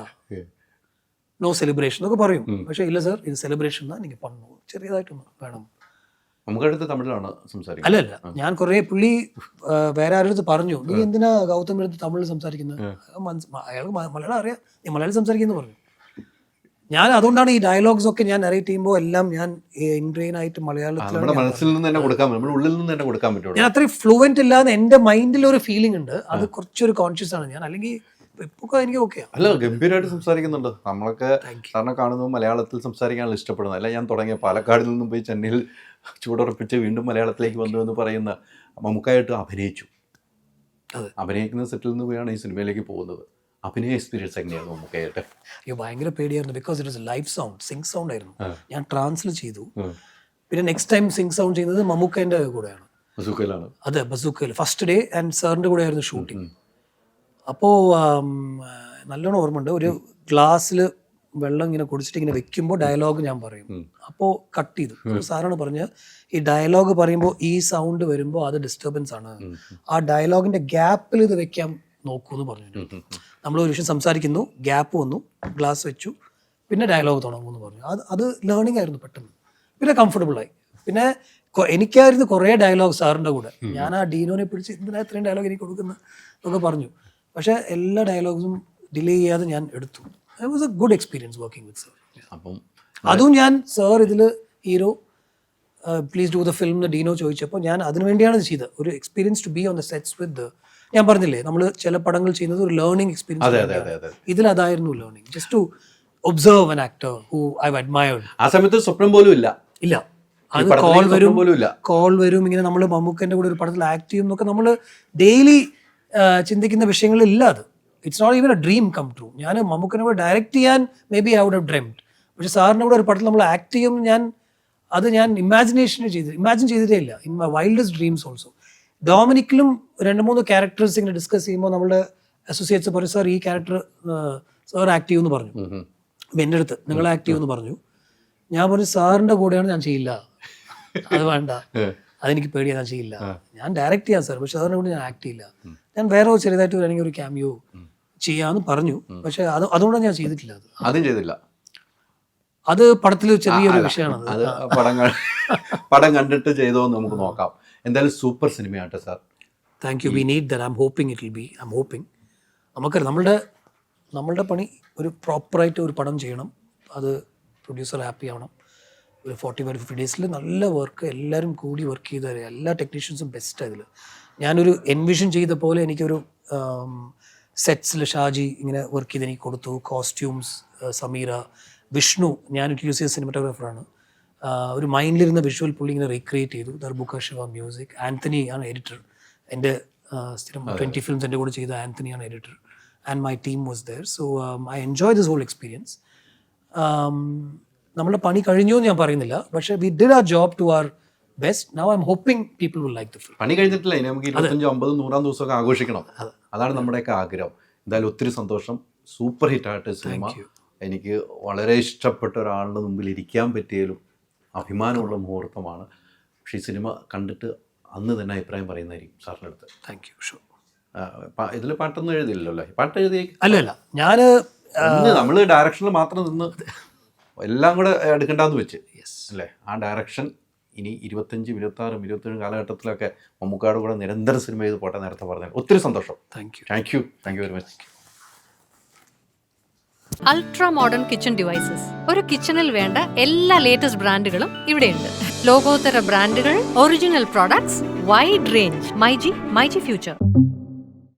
Speaker 2: നോ സെലിബ്രേഷൻ എന്നൊക്കെ പറയും. പക്ഷേ ഇല്ല സാർ ഇത് സെലിബ്രേഷൻ നിങ്ങൾ പണ്ണു ചെറിയതായിട്ടൊന്നും വേണം.
Speaker 1: നമുക്കടുത്ത് തമിഴിലാണ് സംസാരിക്കുന്നത്.
Speaker 2: അല്ല അല്ല. ഞാൻ കുറേ പുള്ളി വേറെ ആരുടെ അടുത്ത് പറഞ്ഞു നീ എന്തിനാ ഗൗതം എടുത്ത് തമിഴിൽ സംസാരിക്കുന്നത്? അയാൾക്ക് മലയാളം അറിയാം. നീ മലയാളം സംസാരിക്കുന്നു പറഞ്ഞു. ഞാൻ അതുകൊണ്ടാണ് ഈ ഡയലോഗ്സ് ഒക്കെ ഞാൻ നറേറ്റ് ചെയ്യുമ്പോൾ എല്ലാം ഞാൻ ഇൻട്രെയിൻ ആയിട്ട് മലയാളത്തിൽ
Speaker 1: മനസ്സിൽ നിന്ന് തന്നെ കൊടുക്കാൻ നമ്മുടെ ഉള്ളിൽ നിന്ന് തന്നെ കൊടുക്കാൻ പറ്റുള്ളൂ.
Speaker 2: ഞാൻ അത്രയും ഫ്ലുവന്റ് ഇല്ലാന്ന് എന്റെ മൈൻഡിൽ ഒരു ഫീലിംഗ് ഉണ്ട്. അത് കുറച്ചൊരു കോൺഷ്യസ് ആണ് ഞാൻ. അല്ലെങ്കിൽ ഇപ്പൊ എനിക്ക് ഓക്കെ
Speaker 1: അല്ല ഗംഭീരമായിട്ട് സംസാരിക്കുന്നുണ്ട്. നമ്മളൊക്കെ. സാറിനെ കാണുന്നത് മലയാളത്തിൽ സംസാരിക്കാനുള്ള ഇഷ്ടപ്പെടുന്നത്. അല്ല ഞാൻ തുടങ്ങിയ പാലക്കാടിൽ നിന്നും പോയി ചെന്നൈയിൽ ചൂടുറപ്പിച്ച് വീണ്ടും മലയാളത്തിലേക്ക് വന്നു എന്ന് പറയുന്ന മമ്മൂക്കായിട്ട് അഭിനയിച്ചു.
Speaker 2: അതെ.
Speaker 1: അഭിനയിക്കുന്ന സെറ്റിൽ നിന്ന് പോയാണ് ഈ സിനിമയിലേക്ക് പോകുന്നത്. അഭിനയ എക്സ്പീരിയൻസ് എങ്ങനെയാണ് മമ്മൂക്കായിട്ട്?
Speaker 2: അയ്യോ ഭയങ്കര പേടിയായിരുന്നു. Because it is live sound sync sound ആയിരുന്നു. ഞാൻ ട്രാൻസ്ലേറ്റ് ചെയ്തു. പിന്നെ നെക്സ്റ്റ് ടൈം സിങ് സൗണ്ട് ചെയ്യുന്നത് മമ്മൂക്കേന്റെ കൂടെയാണ്. അതെ ബസൂക്കയിൽ ഫസ്റ്റ് ഡേ ആൻഡ് സാറിന്റെ കൂടെ ആയിരുന്നു ഷൂട്ടിംഗ് അപ്പോൾ നല്ലോണം ഓർമ്മയുണ്ട്. ഒരു ഗ്ലാസ്സിൽ വെള്ളം ഇങ്ങനെ കുടിച്ചിട്ട് ഇങ്ങനെ വെക്കുമ്പോൾ ഡയലോഗ് ഞാൻ പറയും. അപ്പോൾ കട്ട് ചെയ്തു. സാറാണ് പറഞ്ഞത് ഈ ഡയലോഗ് പറയുമ്പോൾ ഈ സൗണ്ട് വരുമ്പോൾ അത് ഡിസ്റ്റർബൻസ് ആണ്. ആ ഡയലോഗിന്റെ ഗ്യാപ്പിൽ ഇത് വെക്കാൻ നോക്കൂ എന്ന് പറഞ്ഞു നമ്മൾ ഒരു വിഷയം സംസാരിക്കുന്നു ഗ്യാപ്പ് വന്നു ഗ്ലാസ് വെച്ചു പിന്നെ ഡയലോഗ് തുടങ്ങും എന്ന് പറഞ്ഞു. അത് അത് ലേണിംഗ് ആയിരുന്നു പെട്ടെന്ന്. പിന്നെ കംഫർട്ടബിൾ ആയി. പിന്നെ എനിക്കായിരുന്നു കുറേ ഡയലോഗ് സാറിന്റെ കൂടെ. ഞാൻ ആ ഡീനോനെ പിടിച്ച് എന്തിനാ ഇത്രയും ഡയലോഗ് എനിക്ക് കൊടുക്കുന്നത് എന്നൊക്കെ പറഞ്ഞു. പക്ഷേ എല്ലാ ഡയലോഗ്സും ഡിലേ ചെയ്യാതെ ഞാൻ എടുത്തു. I was a good experience working with sir
Speaker 1: അപ്പം
Speaker 2: അതും ഞാൻ സർ ഇതിൽ hero please do the film എന്ന് ഡീനോ ചോദിച്ചപ്പോൾ ഞാൻ അതിനു വേണ്ടിയാണ് ചെയ്തത്. ഒരു experience to be on the sets with ഞാൻ പറഞ്ഞില്ലേ നമ്മൾ ചില പടങ്ങൾ ചെയ്യുന്നത് ഒരു ലേണിംഗ് എക്സ്പീരിയൻസ് ഇതിൽ അതായിരുന്നു learning just to observe an actor who I admired
Speaker 1: ആ സമയത്ത് സ്വപ്നം പോലും ഇല്ല.
Speaker 2: ഇല്ല. അത് കോൾ വരും കോൾ വരും ഇങ്ങനെ നമ്മൾ മമ്മൂക്കന്റെ കൂടെ ഒരു പടത്തിൽ ആക്ട് ചെയ്യുന്നൊക്കെ നമ്മൾ ഡെയിലി ചിന്തിക്കുന്ന വിഷയങ്ങളില്ല അത്. It's not even a dream come true ഞാൻ മമ്മൂക്കനെ കൂടെ ഡയറക്റ്റ് ചെയ്യാൻ maybe I would have dreamed പക്ഷെ സാറിന്റെ കൂടെ ഒരു പടത്തിൽ നമ്മൾ ആക്ട് ചെയ്യും ഞാൻ അത് ഞാൻ ഇമാജിനേഷൻ ചെയ്ത് ഇമാജിൻ ചെയ്തിട്ടേ ഇല്ല. In my wildest dreams also ഡോമിനിക്കിലും രണ്ട് മൂന്ന് ക്യാരക്ടേഴ്സ് ഇങ്ങനെ ഡിസ്കസ് ചെയ്യുമ്പോൾ നമ്മുടെ അസോസിയേറ്റ്സ് പറയും സാർ ഈ ക്യാരക്ടർ സാർ ആക്ട് ചെയ്യുമെന്ന് പറഞ്ഞു. എന്റെ അടുത്ത് നിങ്ങൾ ആക്ട് ചെയ്യുമെന്ന് പറഞ്ഞു. ഞാൻ പറഞ്ഞു സാറിന്റെ കൂടെയാണ് ഞാൻ ചെയ്യില്ല. അത് വേണ്ട. അതെനിക്ക് പേടിയാണ് ഞാൻ ചെയ്യില്ല. ഞാൻ ഡയറക്റ്റ് ചെയ്യാം സാർ. പക്ഷെ സാറിന്റെ കൂടെ ഞാൻ ആക്ട് ചെയ്യില്ല. ഞാൻ വേറെ ഒരു ചെറിയതായിട്ട് വേണമെങ്കിൽ ഒരു ക്യാമിയോ ചെയ്യാന്ന് പറഞ്ഞു. പക്ഷെ അത് അതുകൊണ്ടാണ് ഞാൻ ചെയ്തിട്ടില്ല അത്.
Speaker 1: അതും ചെയ്തില്ല.
Speaker 2: അത് പടത്തിൽ ചെറിയൊരു വിഷയമാണ്
Speaker 1: അത്. പടങ്ങൾ (laughs) പടം കണ്ടിട്ട് ചെയ്തോ എന്ന് നമുക്ക് നോക്കാം. എന്തായാലും super സിനിമയാട്ടെ
Speaker 2: sir. Thank you we need there I'm hoping it will be I'm hoping നമുക്കറിയാം നമ്മളുടെ നമ്മളുടെ പണി ഒരു പ്രോപ്പറായിട്ട് ഒരു പടം ചെയ്യണം. അത് പ്രൊഡ്യൂസർ ഹാപ്പി ആവണം. ഒരു ഫോർട്ടി ഫൈവ് ഫിഫ്റ്റി ഡേയ്സിൽ നല്ല വർക്ക് എല്ലാവരും കൂടി വർക്ക് ചെയ്താൽ എല്ലാ ടെക്നീഷ്യൻസും ബെസ്റ്റ് അതിൽ ഞാനൊരു എൻവിഷൻ ചെയ്ത പോലെ എനിക്കൊരു സെറ്റ്സിൽ ഷാജി ഇങ്ങനെ വർക്ക് ചെയ്ത് എനിക്ക് കൊടുത്തു. കോസ്റ്റ്യൂംസ് സമീറ വിഷ്ണു ഞാൻ യൂസ് ചെയ്ത സിനിമറ്റോഗ്രാഫറാണ് ഒരു മൈൻഡിലിരുന്ന വിഷ്വൽ പുള്ളി ഇങ്ങനെ റീക്രിയേറ്റ് ചെയ്തു. ദർബുക്ക ശിവ മ്യൂസിക് ആന്റണി ആണ് എഡിറ്റർ എന്റെ സ്ഥിരം ട്വന്റി ഫിലിംസ് എന്റെ കൂടെ ചെയ്ത ആന്റണി ആണ് editor and my team was there so I enjoy this whole experience നമ്മുടെ പണി കഴിഞ്ഞു എന്ന് ഞാൻ പറയുന്നില്ല. പക്ഷേ we did a job to our best now I'm hoping people will like the film
Speaker 1: പണി കഴിഞ്ഞിട്ടില്ല. ഇനി നമുക്ക് ഇരുപത്തഞ്ചോ അമ്പതും നൂറാം ദിവസമൊക്കെ ആഘോഷിക്കണം. അതാണ് നമ്മുടെയൊക്കെ ആഗ്രഹം. എന്തായാലും ഒത്തിരി സന്തോഷം. സൂപ്പർ ഹിറ്റ് ഹിറ്റായിട്ട് സിനിമ. എനിക്ക് വളരെ ഇഷ്ടപ്പെട്ട ഒരാളുടെ മുമ്പിൽ ഇരിക്കാൻ പറ്റിയാലും അഭിമാനമുള്ള മുഹൂർത്തമാണ്. പക്ഷേ ഈ സിനിമ കണ്ടിട്ട് അന്ന് തന്നെ അഭിപ്രായം പറയുന്നതായിരിക്കും സാറിന്റെ അടുത്ത്.
Speaker 2: താങ്ക് യു ഷോ
Speaker 1: ഇതിൽ പാട്ടൊന്നും എഴുതിയില്ലല്ലോ? പാട്ട് എഴുതി
Speaker 2: അല്ല അല്ല. ഞാൻ
Speaker 1: നമ്മൾ ഡയറക്ഷനിൽ മാത്രം നിന്ന് (laughs) എല്ലാം കൂടെ എടുക്കണ്ടെന്ന് വെച്ച്. യെസ് അല്ലേ? ആ ഡയറക്ഷൻ ഇനി ഇരുപത്തഞ്ചും ഇരുപത്തി ആറും ഇരുപത്തേഴ് കാലഘട്ടത്തിലൊക്കെ മമ്മൂക്കാട് കൂടെ നിരന്തരം സിനിമ ചെയ്ത് പോട്ടെ നേരത്തെ പറഞ്ഞാൽ ഒത്തിരി സന്തോഷം.
Speaker 2: Thank you
Speaker 1: thank you thank you very much
Speaker 3: ultra modern kitchen devices ഒരു കിച്ചണിൽ വേണ്ട എല്ലാ ലേറ്റസ്റ്റ് ബ്രാൻഡുകളും ഇവിടെയുണ്ട്. ലോകോത്തര ബ്രാൻഡുകൾ original products wide range myG myG future